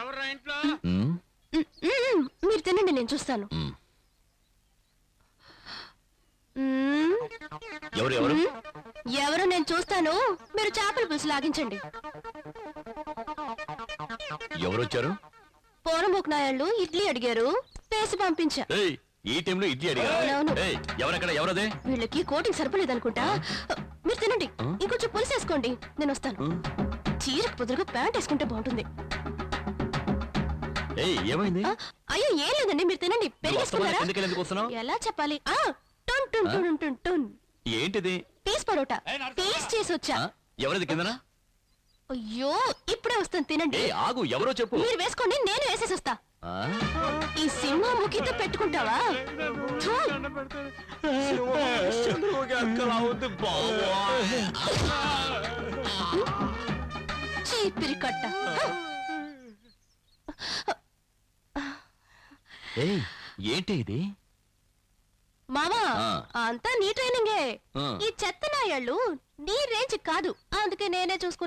ఎవరా ఇంట్లో? మీరు తినండి నేను చూస్తాను. ఎవరు ఎవరు? మ్, ఎవరు నేను చూస్తాను? మీరు చేపల పులుసు లాగించండి. ఎవరు వచ్చారు పోరమోక్ నాయాళ్ళు ఇడ్లీ అడిగారు. వేసి పంపించా. ఏయ్ ఈ టైంలో ఇడ్లీ ఎవరక్కడ ఎవరదే? వీళ్ళకి కోటింగ్ సరిపోలేదనుకుంటా. మీరు తినండి. ఇంకొంచెం పులుసు వేసుకోండి. నేను వస్తాను. చీరకు పొదురుగా ప్యాంట్ వేసుకుంటే బాగుంటుంది. ఏయ్ ఏమైంది? ఆ, అయ్యో ఏం లేదండి మీరు తినండి. ఎందుకు వస్తున్నావు? ఎలా చెప్పాలి? ఆ టున్ టున్ టున్ టున్ టున్. ఏంటిది? పీస్ పరోటా. పీస్ చేసి వచ్చా. ఆ? ఎవరిది కిందనా? అయ్యో ఇప్పుడే వస్తాను తినండి. ఏ ఆగు ఎవరో చెప్పు. మీరు వేసుకోండి నేను వేసేసి వస్తా. ఆ? ఈ సింహం ముఖితో పెట్టుకుంటావా? థూ. కట్ట ఏయ్ ఏంటి ఇది? మామా ఆ. అంతా నీ ట్రైనింగే ఆ. ఈ చెత్త నాయాళ్ళు నీ రేంజ్ కాదు. అందుకే నేనే చూసుకున్నా.